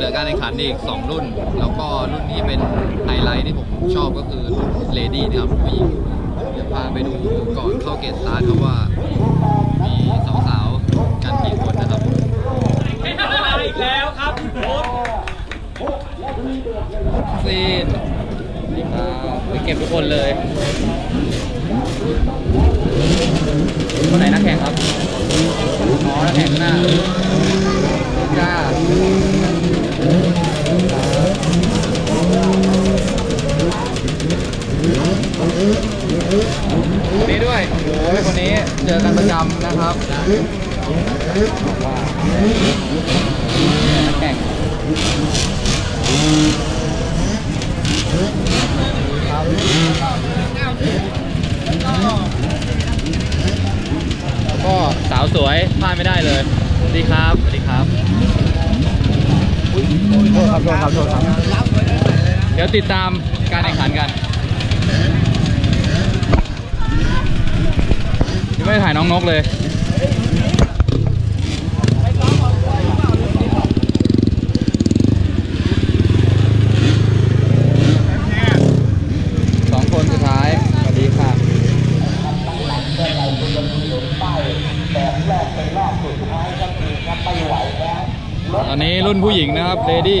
นี้นะครับเหลือการแข่งขันอีก 2 รุ่น แล้วก็รุ่นที่เป็นไฮไลท์ที่ผมชอบก็คือรุ่นเลดี้นะครับผู้หญิงเดี๋ยวพาไปดูก่อนเข้าเกตสตาร์ทครับว่า มีสาวๆกันกี่คนนะครับมาอีกแล้วครับพี่โบ๊ทซีนนี่ครับไปเก็บทุกคนเลย คนไหนนักแข่งครับ อ๋อ นักแข่งข้างหน้า จ้า นี้ด้วยโอ้ยคนนี้เจอกันประจำนะครับแข่งแล้วก็สาวสวยพลาดไม่ได้เลย สวัสดีครับ สวัสดีครับโทษครับโทษครับโทษครับ เดี๋ยวติดตามการแข่งขันกันยัง ไม่ถ่ายน้องนกเลยสองคนสุดท้าย สวัสดีค่ะตอนนี้รุ่นผู้หญิงนะครับเลดี้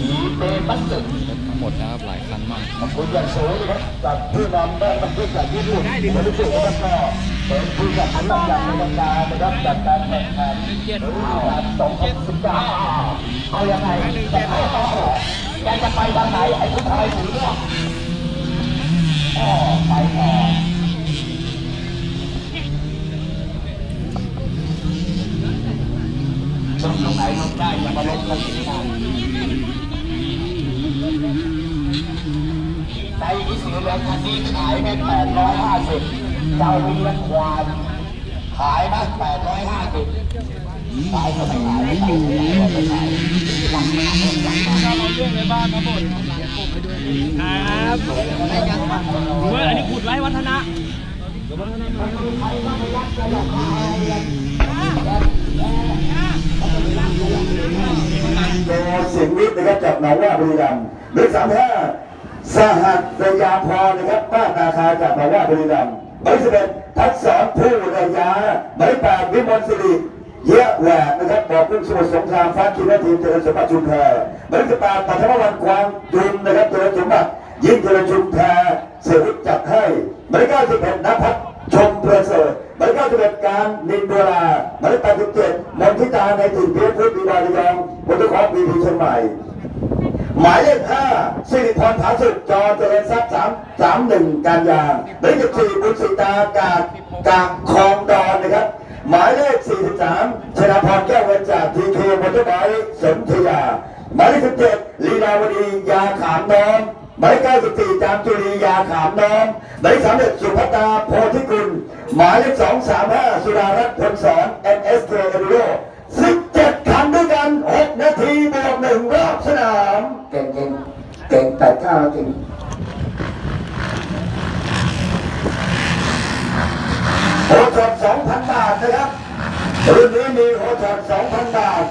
ทั้งหมดนะครับหลายคันมากคุณอย่างสูงนะครับจากผู้นำได้บรรทุกจากญี่ปุ่นบรรทุกนะครับก็เป็นผู้จัดอันดับอย่างเป็นทางการนะครับจากการแข่งขันฤดูกาล2019เอายังไงจะไปต่อแกจะไปทางไหนไอ้ผู้ชายสีเนี่ยอ๋อไปต่อลงตรงไหนลงได้อย่ามาลงตรงนี้นะ ในที่สีเหลืองคันนี้ขายไปแปดร้อยห้าสิบเจ้าวิลัควานขายมาแปดร้อยห้าสิบขายก็ไม่ขายไม่ขายไม่ขายหลังมาหลังมาครับเมื่ออันนี้ขุดไว้วัฒนะโดเสียงวิทย์นะครับจากหนองว่าบุรีรัมย์หรือสามห้า สหัสยาพรนะครับบ้านาคาจากหนองว่าบรีรัมย์ใบสิบเอ็ดทักษรผู้ระยาใบแปดวิมลสิริเยอะแหวกนะครับบอกกุ้งสมุทรสงครามฟ้าคิดและทีมเจริญสมบัติชุมแพรใบสิบแปดปัทมวันความจุนนะครับเจริญสมบัติยิ่งเจริญชุมแพรเสริจัดให้ใบเก้าสิบเอ็ดนภัทรชมประเสริฐหมายเลขสิบเอ็ดการนินโดราหมายเลขแปดสิบเจ็ดมนทิตาในถิ่นเพียรพุทธวิวาระยองพุทธคอบีพีเชียงใหม่ หมายเลขห้าสิริพรผาสุดจอเจริญทรัพย์สามสามหนึ่งการยางหมายเลขสี่บุญสิตากาดกาคลองดอนนะครับ หมายเลขสี่สิบสามชนะพรแก้วเวนจากทีเคมอเตอร์ไบค์สนธยา หมายเลขสิบเจ็ดลีลาวดียาขามน้อมหมายเลข94จามจุรียาขามน้อมหมายเลข31สุภตาโพธิกุลหมายเลข235สุดารัตน์พลสอน NSK เอดูโร เก่งแต่ก้าวจริงโอทอด2,000บาทนะครับรุ่นนี้มีโอทอด2,000บาท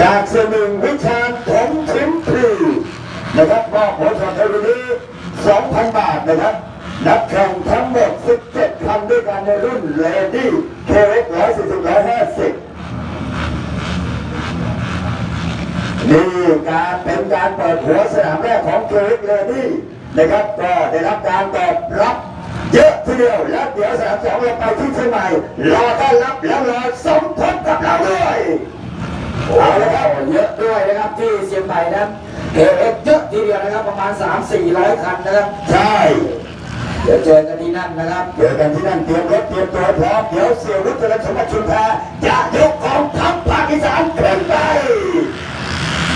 จากเสหนึ่งวิชาญของชิมพลีนะครับมอบหัวชนในวันนี้2,000บาทนะครับนักแข่งทั้งหมด 17คันด้วยกันในรุ่นเลดี้เคเอ็กร้อยสี่สิบร้อยห้าสิบ นี่การเป็นการเปิดหัวสนามแรกของเคเอ็กเลดี้นะครับก็ได้รับการตอบรับเยอะทีเดียวแล้วเดี๋ยวสนามสองเราไปที่เชียงใหม่รอต้อนรับแล้วรอสมทบกับเราด้วยเอาละครับเยอะด้วยนะครับที่เชียงใหม่นะเอเอฟเยอะทีเดียวนะครับประมาณ 3 4 0 0 คันนะครับใช่เดี๋ยวเจอกันที่นั่นนะครับ เจอกันที่นั่นเตรียมรถเตรียมตัวพร้อมเดี๋ยวเสี่ยวรุทธและสมบัติชุมแพรจะยกกองทัพภาคอีสานขึ้นไป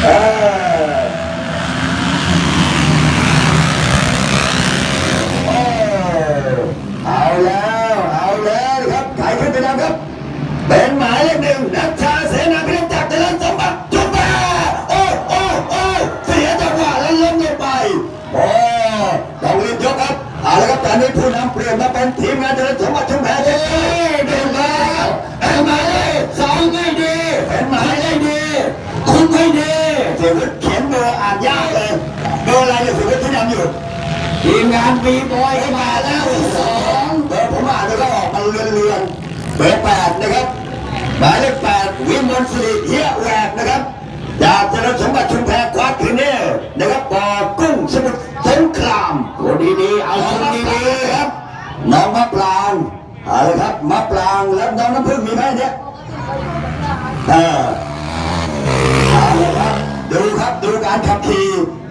เอาแล้ว ดวิมลสิริเฮียแหวกนะครับ จากเจริญสมบัติชุมแพควาดคืนนี้นะครับปอกุ้งสมุทรสงครามคนดีๆเอาคนดีๆครับ น้องมะปรางเอาเลยครับมะปรางแล้วน้องน้ำพึ่งมีไหมเนี่ยเออเอาละครับดูครับดูการขับขี่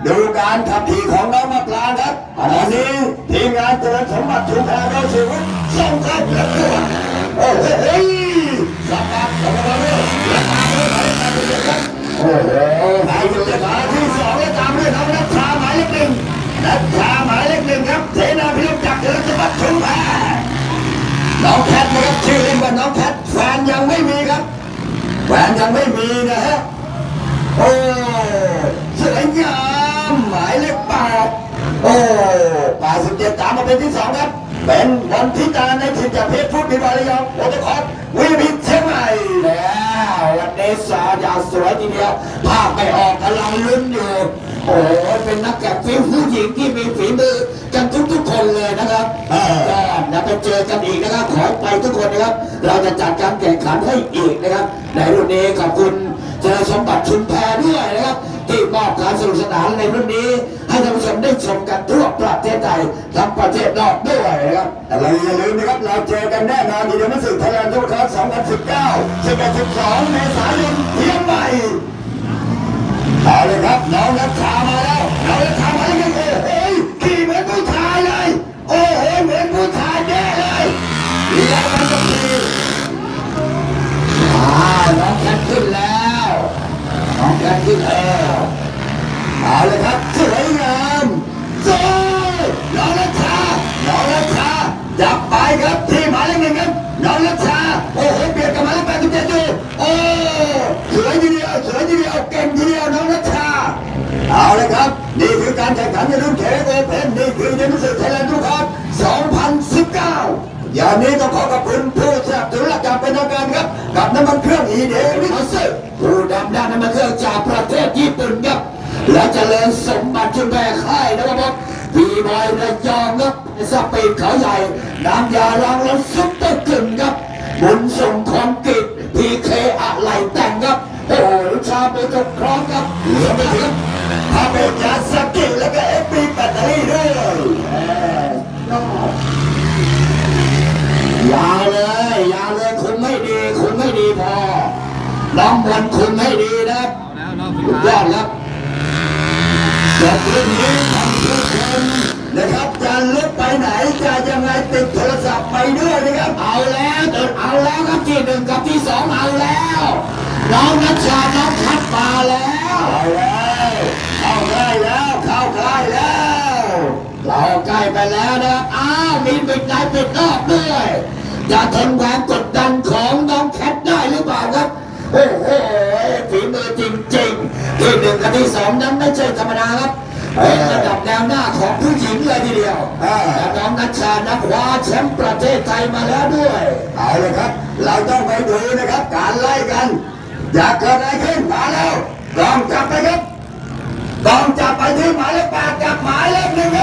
ดูการขับขี่ของน้องมะปรางครับอันนี้ทีมงานเจริญสมบัติชุมแพรเราชีวิตส่งเข้าประกวด ครับเป็นวันทิตาในถิ่นจากเพชรพูดมีบาลียองโอตคอร์วิบิตเชียงใหม่แล้ววันนี้สาวยาวสวยทีเดียวภาพไม่ออกกำลังลุ้นอยู่ โอ้เป็นนักแข่งฟิวผู้หญิงที่มีฝีมือกันทุกๆคนเลยนะครับก็นะไปเจอกันอีกนะครับขอไปทุกคนนะครับ เราจะจัดการแข่งขันให้อีกนะครับในรุ่นนี้ขอบคุณเจอสมบัติชุมแพด้วยนะครับที่มอบการสนุกสนานในรุ่นนี้ ให้ท่านผู้ชมได้ชมกันทั่วประเทศไทยทั้งประเทศนอกด้วย นะครับแต่เราอย่าลืมนะครับเราเจอกันแน่นอนที่เดือนพฤศจิกายนทุกครั้ง2019 11 12เมษายนเชียงใหม่เอาเลยครับน้องนักข่าวมาแล้วน้องนักข่าวมาแล้วโอ้โหขี่เหมือนผู้ชายเลย โอ้โหเหมือนผู้ชายแน่เลยแล้วมันก็ขี่อ้าน้องแคทขึ้นแล้วน้องแคทขึ้นแล้วเอา การแข่งขันในรุ่นเคโอเพนนี่คือยิมสึกไทยแลนด์ทุกคน2019 อย่างนี้ต้องขอขอบคุณผู้สนับสนุนหลักการเป็นทางการครับ กับน้ำมันเครื่องอีเดวิสผู้นำด้านน้ำมันเครื่องจากประเทศญี่ปุ่นครับ และเจริญสมบัติชุมแพรค่ายนะครับปีบอยระยองครับสปีดเขาใหญ่ น้ำยาล้างรถซุปเปอร์กึ่งครับบุญส่งของกิจพีเคอะไรแต่งครับ โอ้โหชาไปจบครองครับเหลือไปถึงพาเบจาสกิ แล้วก็เอฟบีแบตเตอรี่ด้วยยาวเลยยาวเลยคุมให้ดี คุมให้ดีพอน้องบอลคุมให้ดีนะครับเอาแล้วรอบสุดสุดยอยดครับจบเรื่องนี้ทำทุกคนนะครับจะลุกไปไหนจะยังไงติดโทรศัพท์ไปด้วยนะครับ เอาแล้วเดินเอาแล้วครับที่หนึ่งกับที่สองเอาแล้ว น้องนัชชาน้องคัดมาแล้วเอาแล้วเข้าใกล้แล้วเข้า ใกล้แล้ว เราใกล้ไปแล้วนะครับอ้าวมีปิดในปิดนอกด้วยจะทนความกดดันของน้องแคทได้หรือเปล่าครับ โอ้โหฝีมือจริงๆที่หนึ่งกับที่สองนั้นไม่ใช่ธรรมดาครับเป็นระดับแนวหน้าของผู้หญิงเลยทีเดียวและน้องนัชชานักคว้าแชมป์ประเทศไทยมาแล้วด้วย เอาเลยครับ เราต้องไปดูนะครับ การไล่กัน อยากเกิดอะไรขึ้นมาแล้วลองจับไปครับ กองจับไปที่หมายเลขแปดจับหมายเลขหนึ่ง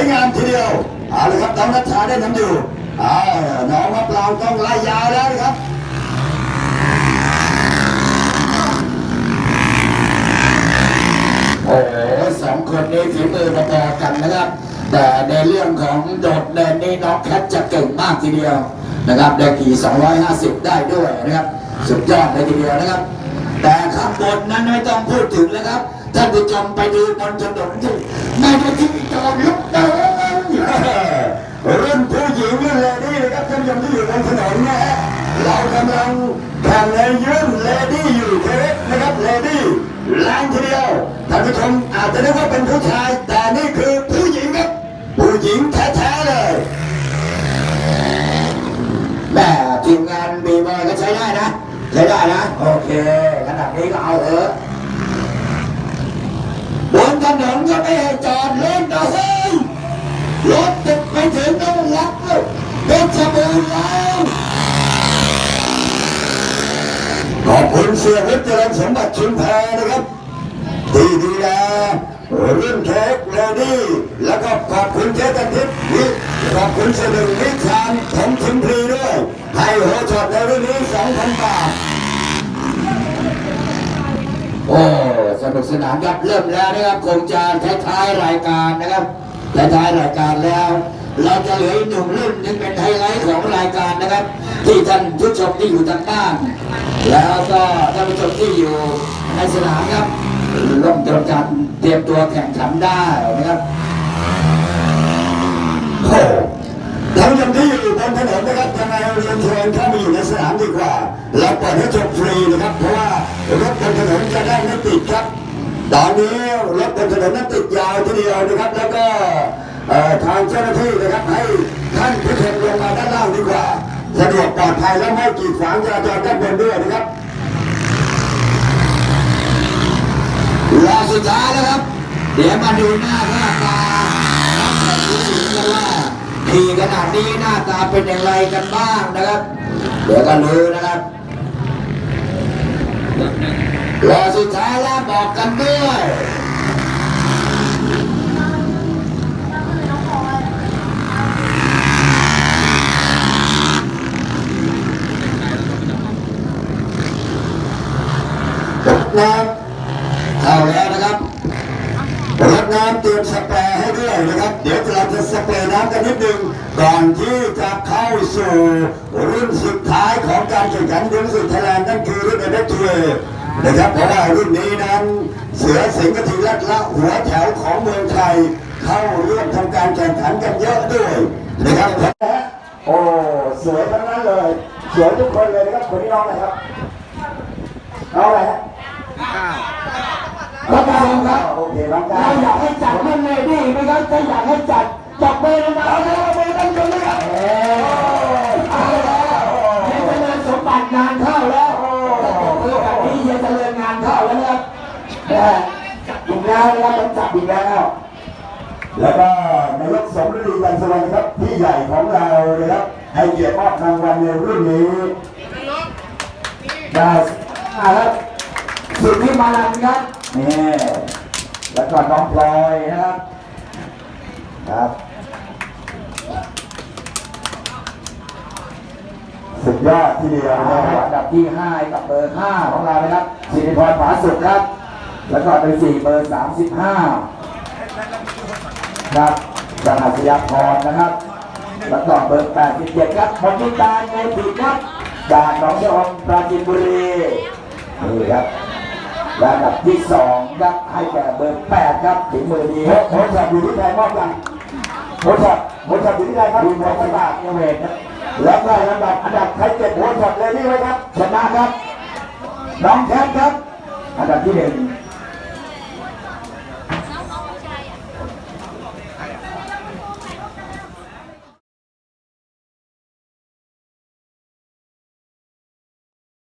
วยงามทีเดียวเอาเลยครับน้องนัชชาได้นำอยู่เอาน้องมะปรางต้องไล่ยาวแล้วนะครับโอ้โหสองคนนี้ฝีมือพอๆกันนะครับ แต่ในเรื่องของโดดเด่นนี่น้องแคทจะเก่งมากทีเดียวนะครับได้ขี่ 250 ได้ด้วยนะครับ สุดยอดเลยทีเดียวนะครับ แต่ข้างบนนั้นไม่ต้องพูดถึงแล้วครับ ท่านผู้ชมไปดูบนถนนที่ไม่ได้ที่จอดลุกำลังแข่งในยืนเลดี้อยู่เทสนะครับเลดี้แรงทีเดียวท่านผู้ชมอาจจะนึกว่าเป็นผู้ชาย แต่นี่คือผู้หญิงครับ ผู้หญิงแท้ๆเลยแต่ทีมงานมีบมาก็ใช้ได้นะ ใช้ได้นะ โอเคขนาดนี้ก็เอาเถอะบนถนนก็ไม่ให้จอดเล่นนะเฮ้ยรถติดไปถึงต้องรับเลยเป็นะบู๊แล้ว ขอบคุณเสียวิทย์เจริญสมบัติชุมแพนะครับที่ดูแลรุ่นเค้กเลดี้แล้วก็ขอบคุณเจ๊กันทิพย์นี่ขอบคุณเสด็จวิชานของชิมพลีด้วยให้หัวช็อตในรุ่นนี้2,000บาทโอ้สนุกสนานครับเริ่มแล้วนะครับคงจะท้ายๆรายการนะครับท้ายๆรายการแล้ว เราจะเหลืออีกหนึ่งรุ่นที่เป็นไฮไลท์ของรายการนะครับ ที่ท่านผู้ชมที่อยู่ทางบ้าน แล้วก็ท่านผู้ชมที่อยู่ในสนามครับร่วมเตรียมการเตรียมตัวแข่งขันได้นะครับโอ้ท่านผู้ชมที่อยู่บนถนนนะครับยังไงเรียนเชิญเข้ามาอยู่ในสนามดีกว่า เราเปิดให้ชมฟรีนะครับ เพราะว่ารถบนถนนจะได้ไม่ติดครับ ตอนนี้รถบนถนนนั้นติดยาวทีเดียวนะครับ แล้วก็ ทางเจ้าหน้าที่นะครับให้ท่านผู้ชมลงมาด้านล่างดีกว่าสะดวกปลอดภัยและไม่กีดขวางจราจรด้านบนด้วยนะครับรอสุดท้ายแล้วครับ เดี๋ยวมาดูหน้าหน้าตานักแข่งกันว่าขี่ขนาดนี้หน้าตาเป็นอย่างไรกันบ้างนะครับ เดี๋ยวก็รู้นะครับแบบหนึ่งรอสุดท้ายแล้วบอกกันด้วย น้ำเข้าแล้วนะครับรดน้ำเตรียมสเปรย์ให้ด้วยนะครับ เดี๋ยวเราจะสเปรย์น้ำกันนิดนึงก่อนที่จะเข้าสู่รุ่นสุดท้ายของการแข่งขันรุ่นสุดทยแลนด์นั่นคือรุ่นเอเวอร์ทูนะครับ เพราะว่ารุ่นนี้นั้น เสือสิงห์กระทิงและละหัวแถวของเมืองไทย เข้าร่วมทำการแข่งขันกันเยอะด้วยนะครับโอ้สวยทั้งนั้นเลยสวยทุกคนเลยนะครับคนนี้น้องอะไรครับน้องอะไรฮะ เก้าน้องกาวครับโอเคน้องกาวเราอยากให้จัดมันเลยดีไหมครับถ้าอยากให้จัดจับเบอร์มาเอาเลยเอาเบอร์ตั้งคนเลยครับเอาแล้วเฮียเจริญสมบัติงานเข้าแล้วเมื่อแบบนี้เฮียเจริญงานเข้าแล้วนะครับจับอีกแล้วนะครับต้องจับอีกแล้ว แล้วก็นายกสมฤดีกันสวัสดิ์ครับพี่ใหญ่ของเรานะครับให้เกียรติมอบรางวัลในรุ่นนี้ได้อ่าครับ สุดที่มาลันครับนี่แล้วก็น้องพลอยนะครับ ครับ สุดยอดที่เดียวนะครับอันดับที่ห้ากับเบอร์ห้าของเรานะครับสิริพรผาสุขครับ แล้วก็เป็นสี่เบอร์สามสิบห้าครับสหัสยาพรนะครับ แล้วก็เบอร์ 87 ครับมณิตาเงินผิดครับจากหนองชะอมปราจีนบุรีนี่ครับ ระดับที่สองครับให้แก่เบอร์8ครับถึงมือดีโหชับอยู่ที่ใครมอบกันโหชับโหชับอยู่ที่ใครครับดูหัวบาทเวทครับแล้วก็ลำดับอันดับใครเจ็บโหชับเลยนี่ไว้ครับชนะครับน้องแคทครับ อันดับที่หนึ่ง